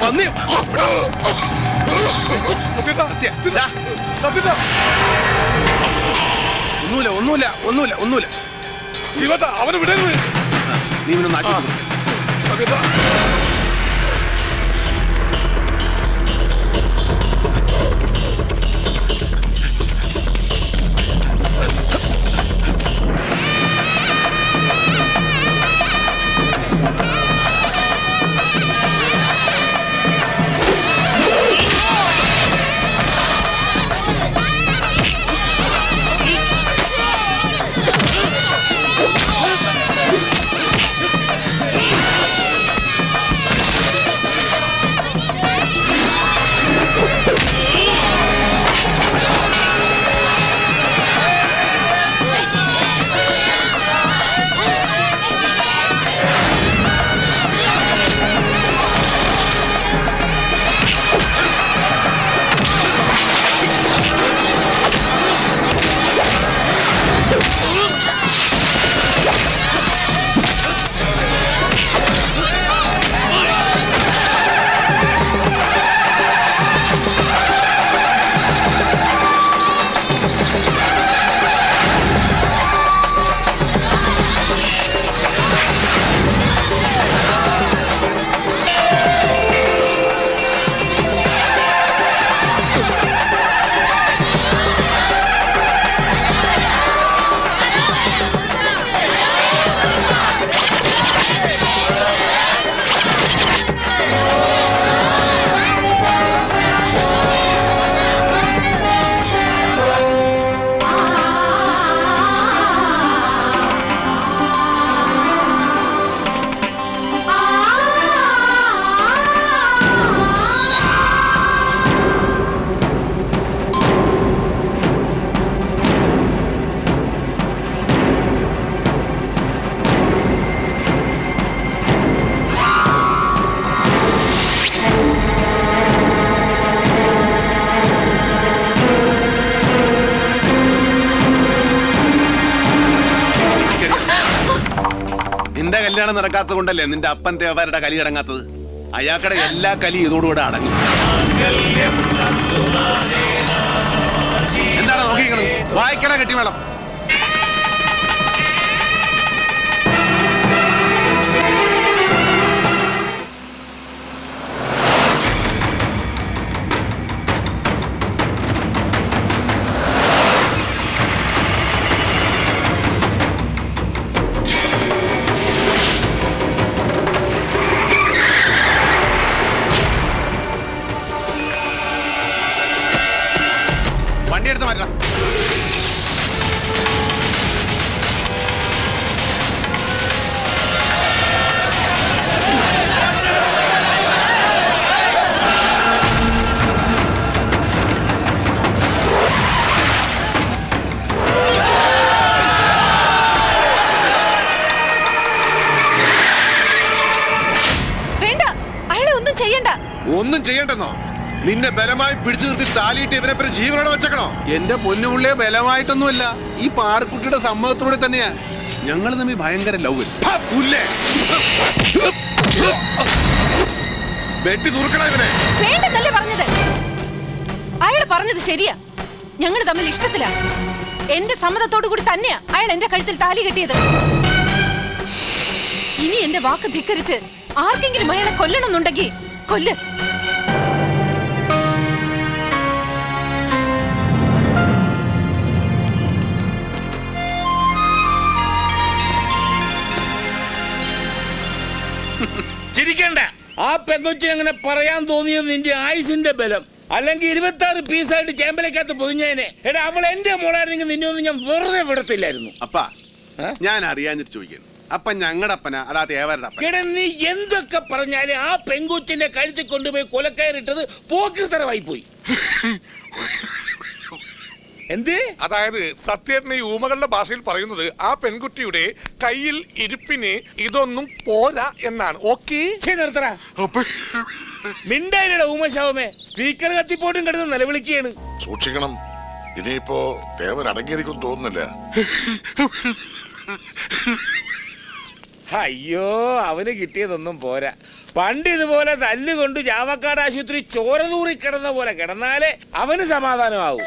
പന്നി. ഒന്നുമില്ല ഒന്നുമില്ല ഒന്നുമില്ല ഒന്നുമില്ല. ശിവേട്ടാ, അവനെ വിടരുത്. നീ ഇവനൊന്ന് ആശുപത്രി കല്യാണം നടക്കാത്തത് കൊണ്ടല്ലേ നിന്റെ അപ്പൻ തേവാരുടെ കലി അടങ്ങാത്തത്? അയാക്കടെ എല്ലാ കലി ഇതോടുകൂടെ അടങ്ങി. എന്താണ് നോക്കിക്കണത്? വായിക്കണ കെട്ടി വേണം വണ്ടി. എടുത്ത് ചെയ്യണ്ട. ഒന്നും ചെയ്യണ്ടെന്നോ? നിന്നെ ബലമായി പിടിച്ചു നിർത്തി താലിയിട്ട് ഇവനെ പേര് ജീവനോടെ വെച്ചേക്കണോ? എന്റെ പൊന്നുപുള്ളിയെ ബലമായിട്ടൊന്നുമല്ല. ഈ പാറക്കുട്ടിയുടെ സമ്മതത്തോടെ തന്നെയാ ഞങ്ങൾ തമ്മിൽ ഭയങ്കര ലവ്. വെട്ടി നുറുക്കണ ഇവനെ. വേണ്ടെന്നല്ലേ പറഞ്ഞത്? അയാൾ പറഞ്ഞത് ശരിയാ. ഞങ്ങൾ തമ്മിൽ ഇഷ്ടത്തിലാ. എന്റെ സമ്മതത്തോടു കൂടി തന്നെയാ അയാൾ എന്റെ കഴുത്തിൽ താലി കെട്ടിയത്. ഇനി എന്റെ വാക്ക് ധിക്കരിച്ച് ആർക്കെങ്കിലും അയാളെ കൊല്ലണമെന്നുണ്ടെങ്കിൽ കൊല്ല്. ആ പെങ്കൊച്ചി അങ്ങനെ പറയാൻ തോന്നിയത് നിന്റെ ആയുസിന്റെ ബലം. അല്ലെങ്കിൽ ഇരുപത്തി ആറ് പീസായിട്ട് ചേമ്പലക്കകത്ത് പൊതിഞ്ഞേനെ. എടാ അവൾ എന്റെ മോളായിരുന്നെങ്കിൽ നിന്നെ ഒന്നും ഞാൻ വെറുതെ വിടത്തില്ലായിരുന്നു. അപ്പാ ഞാൻ അറിയാഞ്ഞിട്ട് ചോദിക്കുന്നു. അപ്പൊ ഞങ്ങളുടെ അപ്പനാ അതാ തേവരുടെ അപ്പൻ. എടാ നീ എന്തൊക്കെ പറഞ്ഞാലും ആ പെങ്കൊച്ചിന്റെ കഴുത്തിൽ കൊണ്ടുപോയി കൊലക്കയറിട്ടത് പോക്കിർത്തരമായി പോയി. എന്ത്? അതായത് സത്യേട്ടൻ ഈ ഊമകളുടെ ഭാഷയിൽ പറയുന്നത് ആ പെൺകുട്ടിയുടെ കയ്യിൽ ഇരിപ്പിന് ഇതൊന്നും പോരാ എന്നാണ്. ഓക്കെ? ഛെ, നിർത്തടാ. മിണ്ടായിരടാ ഊമശാവമേ. സ്പീക്കർ കത്തിപ്പോട്ടും കിടന്ന് നിലവിളിക്കുകയാണ്. സൂക്ഷിക്കണം. ഇനിയിപ്പോ ദേവൻ അടങ്ങിയിരിക്കും തോന്നുന്നില്ല. അയ്യോ അവന് കിട്ടിയതൊന്നും പോരാ. പണ്ട് ഇതുപോലെ തല്ലുകൊണ്ട് ജാവക്കാട് ആശുപത്രി ചോര തൂറി കിടന്ന പോലെ കിടന്നാലേ അവന് സമാധാനമാവും.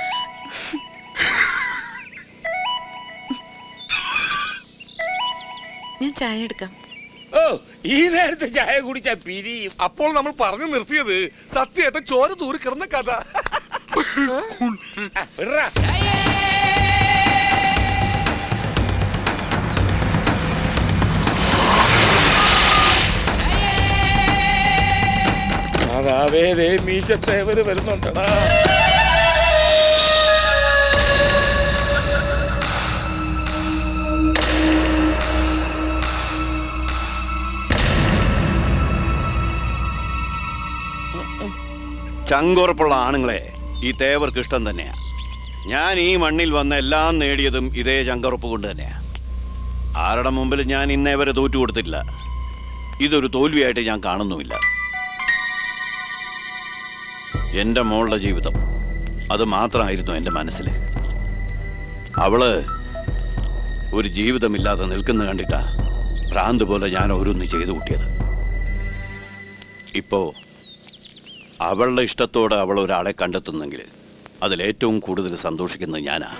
ഞാൻ ചായ എടുക്കാം. ഓ ഈ നേരത്തെ ചായ കുടിച്ച പിരിയും. അപ്പോൾ നമ്മൾ പറഞ്ഞു നിർത്തിയത് സത്യമായിട്ട് ചോര തൂറി കിടന്ന കഥ. മാതാവേ ദേ മീശത്തേവര് വരുന്നുണ്ടടാ. ചങ്കുറപ്പുള്ള ആണുങ്ങളെ ഈ തേവർക്ക് ഇഷ്ടം തന്നെയാ. ഞാൻ ഈ മണ്ണിൽ വന്ന എല്ലാം നേടിയതും ഇതേ ചങ്കുറപ്പ് കൊണ്ട് തന്നെയാ. ആരുടെ മുമ്പിൽ ഞാൻ ഇന്നേ വരെ തോറ്റു കൊടുത്തില്ല ഇതൊരു തോൽവിയായിട്ട് ഞാൻ കാണുന്നുമില്ല. എന്റെ മോളുടെ ജീവിതം അത് മാത്രമായിരുന്നു എന്റെ മനസ്സിൽ അവൾ ഒരു ജീവിതമില്ലാതെ നിൽക്കുന്ന കണ്ടിട്ടാ ഭ്രാന്ത് പോലെ ഞാൻ ഓരോന്ന് ചെയ്തു കൂട്ടിയത്. ഇപ്പോ അവളുടെ ഇഷ്ടത്തോടെ അവൾ ഒരാളെ കണ്ടെത്തുന്നെങ്കിൽ അതിലേറ്റവും കൂടുതൽ സന്തോഷിക്കുന്നത് ഞാനാ.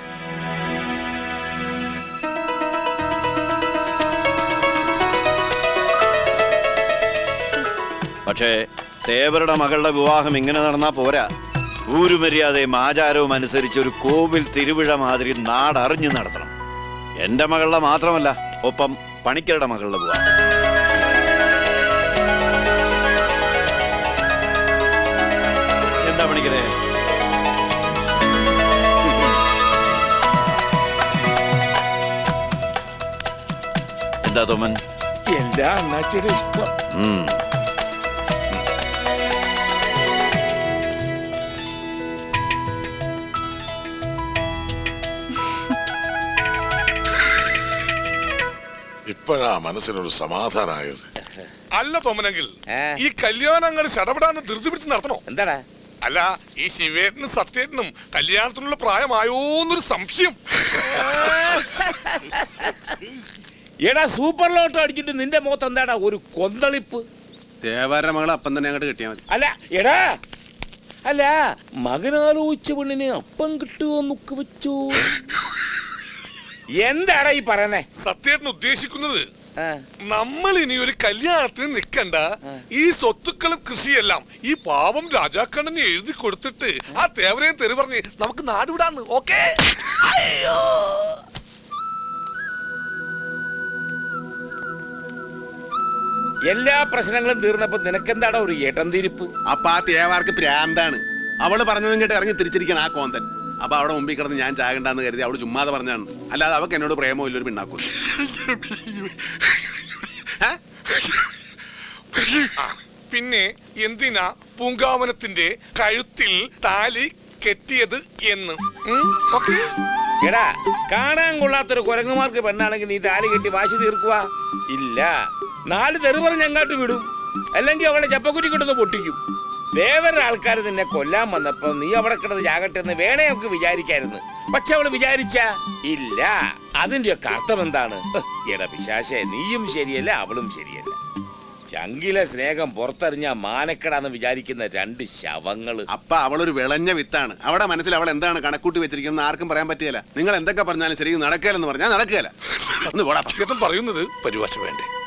പക്ഷേ തേവരുടെ മകളുടെ വിവാഹം ഇങ്ങനെ നടന്നാ പോരാ. ഊരുമര്യാദയും ആചാരവും അനുസരിച്ച് ഒരു കോവിൽ തിരുവിഴ മാതിരി നാടറിഞ്ഞു നടത്തണം. എന്റെ മകളുടെ മാത്രമല്ല ഒപ്പം പണിക്കരുടെ മകളുടെ വിവാഹം. എന്താ തോമൻ എല്ലാ അണ്ണാച്ചിയുടെ ഇഷ്ടം. ഇപ്പോഴാ മനസ്സിനൊരു സമാധാനമായത് അല്ല തോമനെങ്കിൽ ഏ? ഈ കല്യാണം അങ്ങനെ ചടപെടാന്ന് ധൃതി പിടിച്ച് നടത്തണോ? എന്താടാ? അല്ല ഈ ശിവേട്ടനും സത്യേട്ടനും കല്യാണത്തിനുള്ള പ്രായമായോന്നൊരു സംശയം. എടാ സൂപ്പർ ലോട്ടോ അടിച്ചിട്ട് നിന്റെ മുഖത്ത് എന്താടാ ഒരു കൊന്തളിപ്പ്? ദേവാരുടെ മകളെ അപ്പം തന്നെ അങ്ങോട്ട് കിട്ടിയാൽ മതി. അല്ല എടാ അല്ല മകനാലോചിച്ച പെണ്ണിന് അപ്പം കിട്ടുമോ നോക്ക് വെച്ചു? എന്താടാ ഈ പറയുന്നേ? സത്യേട്ടൻ ഉദ്ദേശിക്കുന്നത് ആ, നമ്മൾ ഇനി ഒരു കല്യാണത്തിന് നിക്കണ്ട. ഈ സ്വത്തുക്കളും കൃഷിയെല്ലാം ഈ പാവം രാജാക്കണ്ണന് എഴുതി കൊടുത്തിട്ട് ആ തേവരെയും തെറി പറഞ്ഞ് നമുക്ക് നാടുവിടാന്ന് ഓക്കേ? അയ്യോ! എല്ലാ പ്രശ്നങ്ങളും തീർന്നപ്പോ നിനക്കെന്താടാ ഒരു ഏട്ടന്തിരിപ്പ്? അപ്പൊ ആ തേവാർക്ക് പ്രാന്താണ്. അവൾ പറഞ്ഞതും കേട്ട് ഇറങ്ങി തിരിച്ചിരിക്കണം ആ കോന്തൻ. അപ്പൊ അവിടെ മുമ്പിൽ കിടന്ന് ഞാൻ ചാകണ്ടെന്ന് കരുതി അവൾ ചുമ്മാതെ പറഞ്ഞാണ് അല്ലാതെ അവക്ക് എന്നോട് പ്രേമോ ഇല്ലൊരു പിണ്ണാക്കും പിന്നെ എന്തിനാ പൂങ്കാവനത്തിന്റെ കഴുത്തിൽ താലി കെട്ടിയത് എന്ന്? ഓക്കേ. എടാ കാണാൻ കൊള്ളാത്തൊരു കുരങ്ങുമാർക്ക് പെണ്ണാണെങ്കിൽ നീ താലി കെട്ടി വാശി തീർക്കുക ഇല്ല. നാല് തെറി പറഞ്ഞ് അങ്ങാട്ട് വിടും. അല്ലെങ്കിൽ അവളെ ചപ്പക്കുറ്റി കൊണ്ടൊന്ന് പൊട്ടിക്കും. വേവരുടെ ആൾക്കാർ നിന്നെ കൊല്ലാൻ വന്നപ്പോ നീ അവിടെ കിടന്ന് ചാകട്ടെ എന്ന് വേണേ നമുക്ക് വിചാരിക്കായിരുന്നു. പക്ഷെ അവൾ വിചാരിച്ച ഇല്ല അതിന്റെയൊക്കെ അർത്ഥം എന്താണ്? എടാ പിശാശെ നീയും ശരിയല്ല അവളും ശരിയല്ല. ചങ്കിലെ സ്നേഹം പുറത്തെറിഞ്ഞ മാനക്കടാന്ന് വിചാരിക്കുന്ന രണ്ട് ശവങ്ങൾ. അപ്പൊ അവളൊരു വിളഞ്ഞ വിത്താണ്. അവിടെ മനസ്സിൽ അവൾ എന്താണ് കണക്കൂട്ടി വെച്ചിരിക്കുന്നത് ആർക്കും പറയാൻ പറ്റിയല്ല. നിങ്ങൾ എന്തൊക്കെ പറഞ്ഞാലും ശരി നടക്കലെന്ന് പറഞ്ഞാൽ നടക്കുകയല്ല. ഒന്ന് പോടാ. സത്യേട്ടൻ പറയുന്നത് പരിഭാഷ വേണ്ടേ?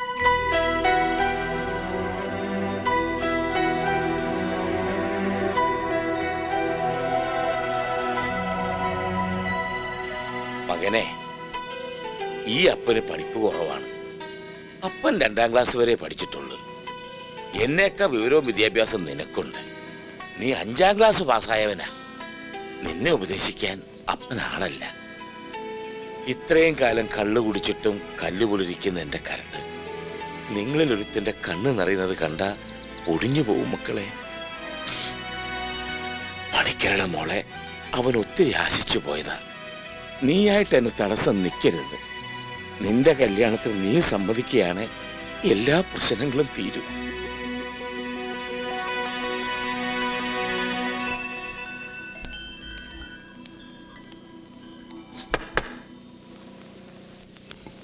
ഈ അപ്പന് പഠിപ്പ് കുറവാണ്. അപ്പൻ രണ്ടാം ക്ലാസ് വരെ പഠിച്ചിട്ടുള്ളൂ. എന്നേക്കാ വിവരവും വിദ്യാഭ്യാസം നിനക്കുണ്ട്. നീ അഞ്ചാം ക്ലാസ് പാസ്സായവനാ. നിന്നെ ഉപദേശിക്കാൻ അപ്പനാണല്ല ഇത്രയും കാലം കള്ളു കുടിച്ചിട്ടും കല്ല് പൊളിരിക്കുന്ന എന്റെ കരട്. നിങ്ങളിലൊരുത്തിന്റെ കണ്ണ് നിറയുന്നത് കണ്ട ഒടിഞ്ഞു പോവും മക്കളെ. പണിക്കരുടെ മോളെ അവൻ ഒത്തിരി ആശിച്ചു പോയതാ. നീയായിട്ട് എന്നെ തടസ്സം നിൽക്കരുത് നിന്റെ കല്യാണത്തിന് നീ സമ്മതിക്കുകയാണ് എല്ലാ പ്രശ്നങ്ങളും തീരും.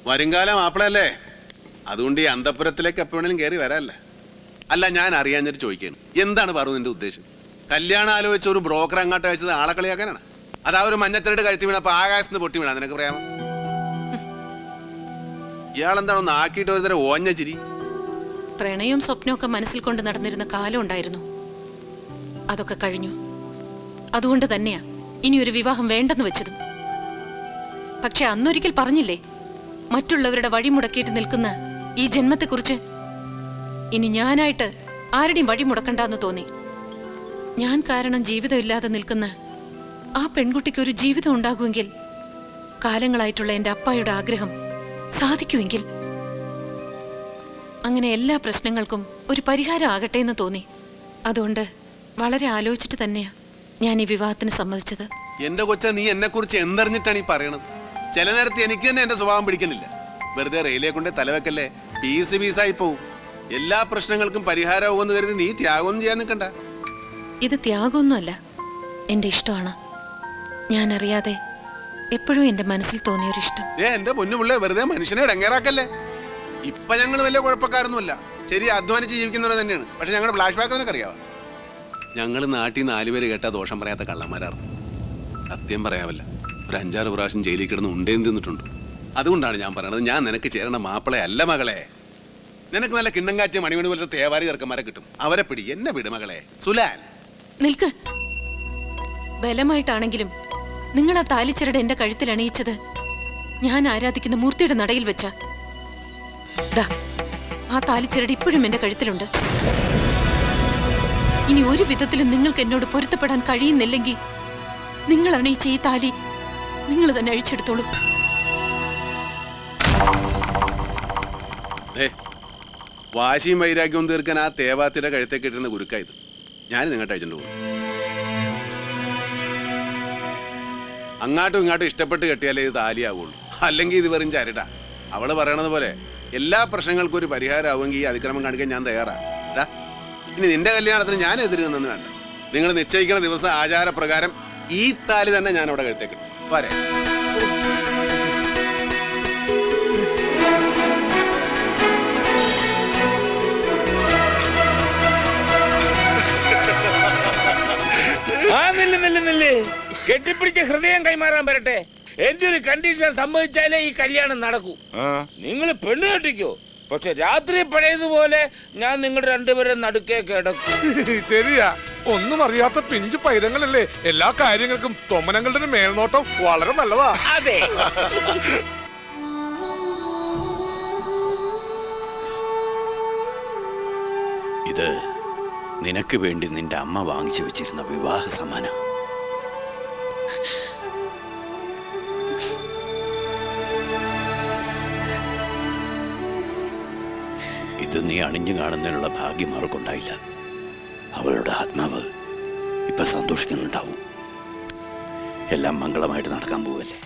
വരുംകാലം ആപ്പിളല്ലേ അതുകൊണ്ട് ഈ അന്തപുരത്തിലേക്ക് എപ്പോഴേലും കയറി വരാല്ലേ? അല്ല ഞാൻ അറിയാൻ അറിയാഞ്ഞിട്ട് ചോദിക്കുകയാണ് എന്താണ് പറഞ്ഞു നിന്റെ ഉദ്ദേശം? കല്യാണം ആലോചിച്ച് ഒരു ബ്രോക്കർ അങ്ങോട്ട് അയച്ചത് ആളെ കളിയാക്കാനാണ്? അതാ ഒരു മഞ്ഞത്തിരട്ട് കഴുത്തി വീണപ്പോൾ ആകാശത്ത് പൊട്ടി വീണാ നിനക്ക് പറയാമോ ഇയാളെന്താണ് ഒന്ന് ആക്കിയിട്ട് ഒരു തരം ഓഞ്ഞ ചിരി? പ്രണയവും സ്വപ്നവും ഒക്കെ മനസ്സിൽ കൊണ്ട് നടന്നിരുന്ന കാലം ഉണ്ടായിരുന്നു. അതൊക്കെ കഴിഞ്ഞു. അതുകൊണ്ട് തന്നെയാ ഇനി ഒരു വിവാഹം വേണ്ടെന്ന് വെച്ചതും. പക്ഷെ അന്നൊരിക്കൽ പറഞ്ഞില്ലേ മറ്റുള്ളവരുടെ വഴി മുടക്കിയിട്ട് നിൽക്കുന്ന ഈ ജന്മത്തെക്കുറിച്ച്? ഇനി ഞാനായിട്ട് ആരുടെയും വഴി മുടക്കണ്ടെന്ന് തോന്നി. ഞാൻ കാരണം ജീവിതമില്ലാതെ നിൽക്കുന്ന ആ പെൺകുട്ടിക്ക് ഒരു ജീവിതം ഉണ്ടാകുമെങ്കിൽ കാലങ്ങളായിട്ടുള്ള എന്റെ അപ്പായുടെ ആഗ്രഹം സാധിക്കുമെങ്കിൽ അങ്ങനെ എല്ലാ പ്രശ്നങ്ങൾക്കും ഒരു പരിഹാരം ആകട്ടെ എന്ന് തോന്നി. അതുകൊണ്ട് വളരെ ആലോചിച്ചിട്ട് തന്നെയാ ഞാൻ ഈ വിവാഹത്തിന് സമ്മതിച്ചത്. എന്റെ കൊച്ച നീ എന്നെ കുറിച്ച് എന്തറിഞ്ഞിട്ടാണ് ഈ പറയണത്? ചില നേരത്ത് എനിക്ക് തന്നെ എന്റെ സ്വഭാവം പിടിക്കുന്നില്ല വെറുതെ റെയിലെ കൊണ്ട് തലവെക്കല്ലേ? പീസ് പീസായി പോവും. എല്ലാ പ്രശ്നങ്ങൾക്കും പരിഹാരമാകുമെന്ന് കരുതി നീ ത്യാഗമൊന്നും ചെയ്യാൻ നിൽക്കണ്ട. ഇത് ത്യാഗമൊന്നുമല്ല. എന്റെ ഇഷ്ടമാണ്. ഞാൻ അറിയാതെ എപ്പോഴും എന്റെ മനസ്സിൽ തോന്നിയൊരു ഇഷ്ടം ഏ എന്റെ പൊന്നു പിള്ളേ വെറുതെ മനുഷ്യനെ ഇടങ്ങേറാക്കല്ലേ? ഇപ്പൊ ഞങ്ങൾ വലിയ കുഴപ്പക്കാരൊന്നുമല്ല. ശരി അധ്വാനിച്ച് ജീവിക്കുന്നവർ തന്നെയാണ്. പക്ഷെ ഞങ്ങളുടെ ഫ്ലാഷ് ബാക്ക് നിനക്ക് അറിയാവോ ഞങ്ങൾ നാട്ടിൽ നാലുപേര് കേട്ട ദോഷം പറയാത്ത കള്ളന്മാരാണ്. സത്യം പറയാവല്ല. ഒരു അഞ്ചാറ് പ്രാവശ്യം ജയിലിൽ കിടന്ന് ഉണ്ടേന്ന് തിന്നിട്ടുണ്ട്. അതുകൊണ്ടാണ് ഞാൻ പറയുന്നത് ഞാൻ നിനക്ക് ചേരണ മാപ്പിളെ അല്ല മകളെ. നിനക്ക് നല്ല കിണ്ണം കാച്ചിയ മണിമണി പോലത്തെ തേവാരി ചെറുക്കന്മാരെ കിട്ടും. അവരെ പിടി. എന്നെ വിട് മകളെ. സുലാൻ നിൽക്ക്. ബലമായിട്ടാണെങ്കിലും നിങ്ങൾ ആ താലിച്ചരട് എന്റെ കഴുത്തിൽ അണിയിച്ചത്? ഞാൻ ആരാധിക്കുന്ന മൂർത്തിയുടെ നടയിൽ വെച്ച. ദാ ആ താലിച്ചരട് ഇപ്പോഴും എന്റെ കഴുത്തിലുണ്ട്. ഇനി ഒരു വിധത്തിലും നിങ്ങൾക്ക് എന്നോട് പൊരുത്തപ്പെടാൻ കഴിയുന്നില്ലെങ്കിൽ നിങ്ങൾ അണിയിച്ച ഈ താലി നിങ്ങൾ തന്നെ അഴിച്ചെടുത്തോളൂ. വാശിയും വൈരാഗ്യവും തീർക്കാൻ ആ തേവാത്തിയുടെ കഴുത്തേക്ക് ഇട്ടിരുന്ന ഗുരുക്കായത് ഞാൻ നിങ്ങോട്ട് അയച്ചിട്ടുണ്ട്. പോകും അങ്ങാട്ടും ഇങ്ങാട്ടും ഇഷ്ടപ്പെട്ട് കെട്ടിയാലേ ഇത് താലിയാവുള്ളൂ. അല്ലെങ്കിൽ ഇത് വെറും ചരട. അവൾ പറയണത് പോലെ എല്ലാ പ്രശ്നങ്ങൾക്കും ഒരു പരിഹാരമാവുമെങ്കിൽ ഈ അതിക്രമം കാണിക്കാൻ ഞാൻ തയ്യാറാണ് ഇനി നിന്റെ കല്യാണത്തിന് ഞാൻ എതിരുന്നെന്ന് വേണ്ട. നിങ്ങൾ നിശ്ചയിക്കുന്ന ദിവസം ആചാരപ്രകാരം ഈ താലി തന്നെ ഞാൻ അവിടെ കഴുത്തേക്കും പോരെ. ആ നില്ല് നില്ല് കെട്ടിപ്പിടിച്ച ഹൃദയം കൈമാറാൻ വരട്ടെ. എന്റെ ഒരു കണ്ടീഷൻ സംഭവിച്ചാലേ ഈ കല്യാണം നടക്കൂ. നിങ്ങൾ പെണ്ണ് കെട്ടിക്കോ. പക്ഷെ രാത്രി പഴയതുപോലെ ഞാൻ നിങ്ങൾ രണ്ടുപേരും നടുക്കേ കിടക്കും. ശരിയാ. ഒന്നും അറിയാത്ത പിഞ്ചു പൈതങ്ങളല്ലേ എല്ലാ കാര്യങ്ങൾക്കും തൊമനങ്ങളുടെ ഒരു മേൽനോട്ടം വളരെ നല്ലതാ. അതെ. ഇത് നിനക്ക് വേണ്ടി നിന്റെ അമ്മ വാങ്ങിച്ചു വെച്ചിരുന്ന വിവാഹ സമ്മാനം. നീ അണിഞ്ഞു കാണുന്നതിനുള്ള ഭാഗ്യം അവർക്കുണ്ടായില്ല അവളുടെ ആത്മാവ് ഇപ്പം സന്തോഷിക്കുന്നുണ്ടാവും. എല്ലാം മംഗളമായിട്ട് നടക്കാൻ പോവല്ലേ?